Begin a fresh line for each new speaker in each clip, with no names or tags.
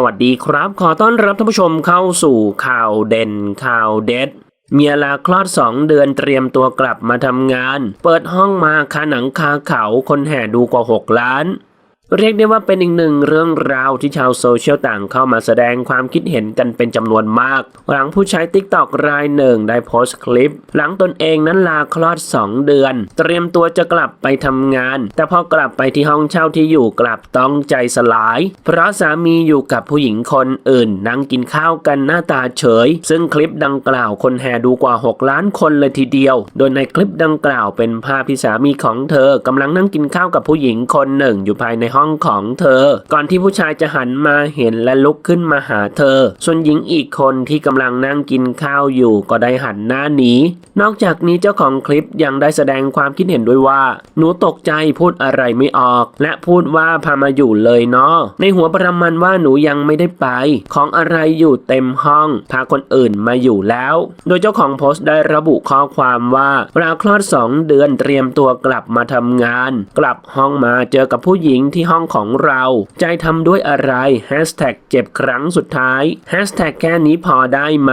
สวัสดีครับ ขอต้อนรับท่านผู้ชมเข้าสู่ข่าวเด่นข่าวเด็ด เมียลาคลอด 2 เดือนเตรียมตัวกลับมาทำงาน เปิดห้องมาคาหนังคาเขาคนแห่ดูกว่า 6 ล้าน เรียกได้ว่าเป็นอีกหนึ่งเรื่องราวที่ชาวโซเชียลต่างเข้ามาแสดงความคิดเห็นกันเป็นจำนวนมาก หลังผู้ใช้ t ิ k t o k รายหนึ่งได้โพสต์คลิป หลังตนเองนั้นลาคลอด 2 เดือน เตรียมตัวจะกลับไปทำงาน แต่พอกลับไปที่ห้องเช่าที่อยู่กลับต้องใจสลาย เพราะสามีอยู่กับผู้หญิงคนอื่น นั่งกินข้าวกันหน้าตาเฉย ซึ่งคลิปดังกล่าวคนแห่ดูกว่า 6 ล้านคนเลยทีเดียว โดยในคลิปดังกล่าวเป็นภาพที่สามีของเธอกำลังนั่งกินข้าวกับผู้หญิงคนหนึ่งอยู่ภายในห้อง้องของเธอ ก่อนที่ผู้ชายจะหันมาเห็นและลุกขึ้นมาหาเธอ ส่วนหญิงอีกคนที่กำลังนั่งกินข้าวอยู่ก็ได้หันหน้าหนี นอกจากนี้เจ้าของคลิปยังได้แสดงความคิดเห็นด้วยว่า หนูตกใจพูดอะไรไม่ออก และพูดว่าพามาอยู่เลยเนาะ ในหัวประมันว่าหนูยังไม่ได้ไป ของอะไรอยู่เต็มห้อง พาคนอื่นมาอยู่แล้ว โดยเจ้าของโพสต์ได้ระบุข้อความว่าเราคลอด 2 เดือนเตรียมตัวกลับมาทำงาน กลับห้องมาเจอกับผู้หญิงที่ห้องของเรา ใจทำด้วยอะไรแฮชแท็กเจ็บครั้งสุดท้ายแฮชแท็กแค่นี้พอได้ไหม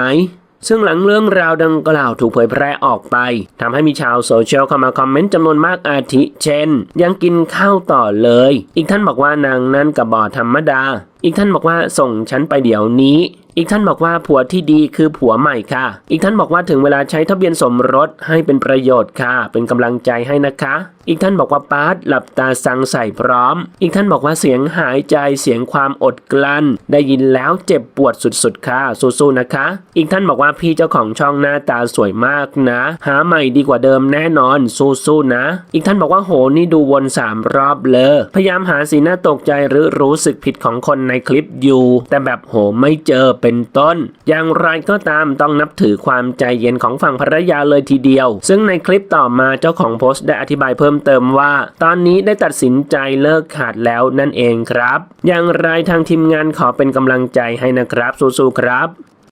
ซึ่งหลังเรื่องราวดังกล่าวถูกเผยแพร่ออกไปทำให้มีชาวโซเชียลเข้ามาคอมเมนต์จำนวนมากอาทิ เช่น ยังกินข้าวต่อเลย อีกท่านบอกว่านางนั่นกับบอธรรมดา อีกท่านบอกว่าส่งฉันไปเดี๋ยวนี้ อีกท่านบอกว่าผัวที่ดีคือผัวใหม่ค่ะ อีกท่านบอกว่าถึงเวลาใช้ทะเบียนสมรสให้เป็นประโยชน์ค่ะ เป็นกำลังใจให้นะคะ อีกท่านบอกว่าปาร์ตหลับตาสังใส่พร้อม อีกท่านบอกว่าเสียงหายใจเสียงความอดกลั้น ได้ยินแล้วเจ็บปวดสุดๆค่ะสู้ๆนะคะ อีกท่านบอกว่าพี่เจ้าของช่องหน้าตาสวยมากนะ หาใหม่ดีกว่าเดิมแน่นอนสู้ๆนะ อีกท่านบอกว่าโหนี่ดูวนสามรอบเลย พยายามหาสีหน้าตกใจหรือรู้สึกผิดของคนในคลิปอยู่ แต่แบบโหไม่เจอเป็นต้น อย่างไรก็ตามต้องนับถือความใจเย็นของฝั่งภรรยาเลยทีเดียว ซึ่งในคลิปต่อมาเจ้าของโพสต์ได้อธิบายเพิ่มมเติมว่า ตอนนี้ได้ตัดสินใจเลิกขาดแล้วนั่นเองครับ อย่างไรทางทีมงานขอเป็นกำลังใจให้นะครับสู้ๆครับ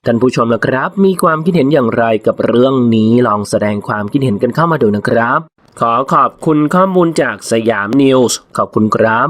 ท่านผู้ชมนะครับ มีความคิดเห็นอย่างไรกับเรื่องนี้ลองแสดงความคิดเห็นกันเข้ามาดูนะครับ ขอขอบคุณข้อมูลจากสยามนิวส์ขอบคุณครับ